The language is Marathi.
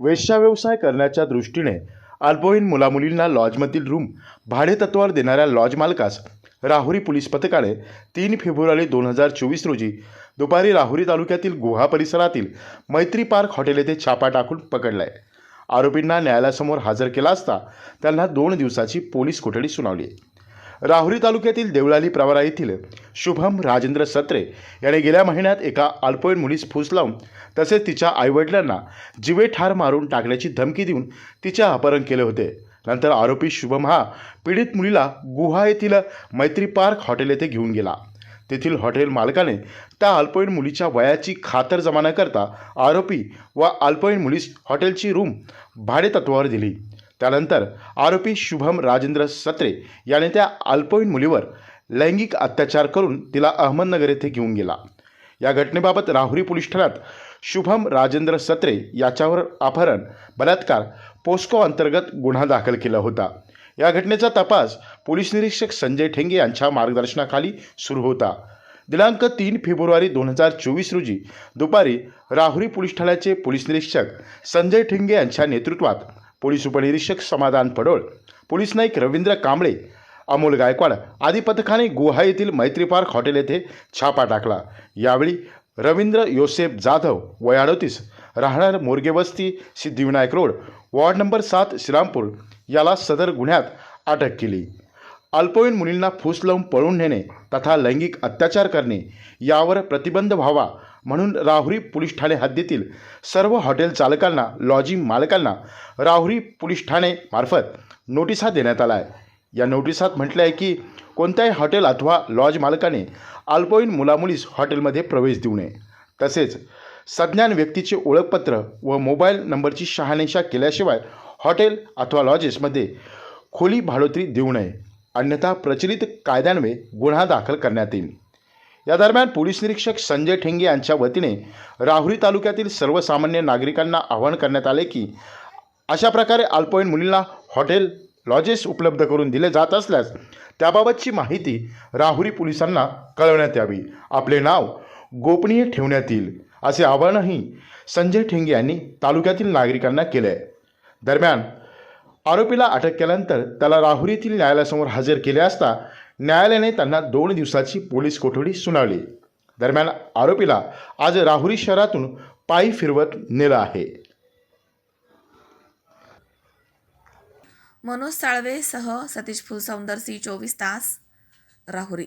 वेश्या व्यवसाय करण्याच्या दृष्टीने अल्पवयीन मुलामुलींना लॉजमधील रूम भाडेतत्वावर देणाऱ्या लॉज मालकास राहुरी पोलीस पथकाने तीन फेब्रुवारी दोन हजार चोवीस रोजी दुपारी राहुरी तालुक्यातील गुहा परिसरातील मैत्री पार्क हॉटेल येथे छापा टाकून पकडलाय. आरोपींना न्यायालयासमोर हजर केला असता त्यांना दोन दिवसाची पोलीस कोठडी सुनावली आहे. राहुरी तालुक्यातील देवळाली प्रवारा येथील शुभम राजेंद्र सत्रे याने गेल्या महिन्यात एका अल्पवयीन मुलीस फूस लावून तसेच तिच्या आईवडिलांना जिवे ठार मारून टाकण्याची धमकी देऊन तिचे अपहरण केले होते. नंतर आरोपी शुभम हा पीडित मुलीला गुहा येथील मैत्री पार्क हॉटेल येथे घेऊन गेला. तेथील हॉटेल मालकाने त्या अल्पवयीन मुलीच्या वयाची खातर जमा न करता आरोपी व अल्पवयीन मुलीस हॉटेलची रूम भाडेतत्वावर दिली. त्यानंतर आरोपी शुभम राजेंद्र सत्रे याने त्या अल्पवयीन मुलीवर लैंगिक अत्याचार करून तिला अहमदनगर येथे घेऊन गेला. या घटनेबाबत राहुरी पोलीस ठाण्यात शुभम राजेंद्र सत्रे याच्यावर अपहरण बलात्कार पोस्को अंतर्गत गुन्हा दाखल केला होता. या घटनेचा तपास पोलीस निरीक्षक संजय ठेंगे यांच्या मार्गदर्शनाखाली सुरू होता. दिनांक तीन फेब्रुवारी दोन हजार चोवीस रोजी दुपारी राहुरी पोलीस ठाण्याचे पोलीस निरीक्षक संजय ठेंगे यांच्या नेतृत्वात पोलीस उपनिरीक्षक समाधान पडोळ. पोलीस नाईक रवींद्र कांबळे अमोल गायकवाड आदी पथकाने गुहा येथील मैत्री पार्क हॉटेल येथे छापा टाकला. यावेळी रवींद्र योसेफ जाधव वय अडोतीस राहणार Morgevasti Siddhivinayak road ward number सात श्रीरामपूर याला सदर गुन्ह्यात अटक केली. अल्पवयीन मुलींना फूस लावून पळून नेणे तथा लैंगिक अत्याचार करणे यावर प्रतिबंध व्हावा म्हणून राहुरी पोलीस ठाणे हद्दीतील सर्व हॉटेल चालकांना लॉजिंग मालकांना राहुरी पोलीस ठाणे मार्फत नोटिसा देण्यात आला आहे. या नोटिसात म्हटलं आहे की कोणत्याही हॉटेल अथवा लॉज मालकाने अल्पवयीन मुलामुलीस हॉटेलमध्ये प्रवेश देऊ नये. तसेच सज्ञान व्यक्तीचे ओळखपत्र व मोबाईल नंबरची शहानिशा केल्याशिवाय हॉटेल अथवा लॉजेसमध्ये खोली भाडोत्री देऊ नये. अन्यथा प्रचलित कायद्यान्वये गुन्हा दाखल करण्यात येईल. या दरम्यान पोलीस निरीक्षक संजय ठेंगे यांच्या वतीने राहुरी तालुक्यातील सर्वसामान्य नागरिकांना आवाहन करण्यात आले की अशा प्रकारे अल्पवयीन मुलींना हॉटेल लॉजेस उपलब्ध करून दिले जात असल्यास त्याबाबतची माहिती राहुरी पोलिसांना कळवण्यात यावी. आपले नाव गोपनीय ठेवण्यात येईल असे आवाहनही संजय ठेंगे यांनी तालुक्यातील नागरिकांना केले आहे दरम्यान आरोपीला अटक केल्यानंतर त्याला राहुरी येथील न्यायालयासमोर हजर केले असता न्यायालयाने त्यांना दोन दिवसाची पोलीस कोठडी सुनावली. दरम्यान आरोपीला आज राहुरी शहरातून पायी फिरवत नेलं आहे. मनोज साळवे सह सतीश फुलसौंदर सी चोवीस तास राहुरी.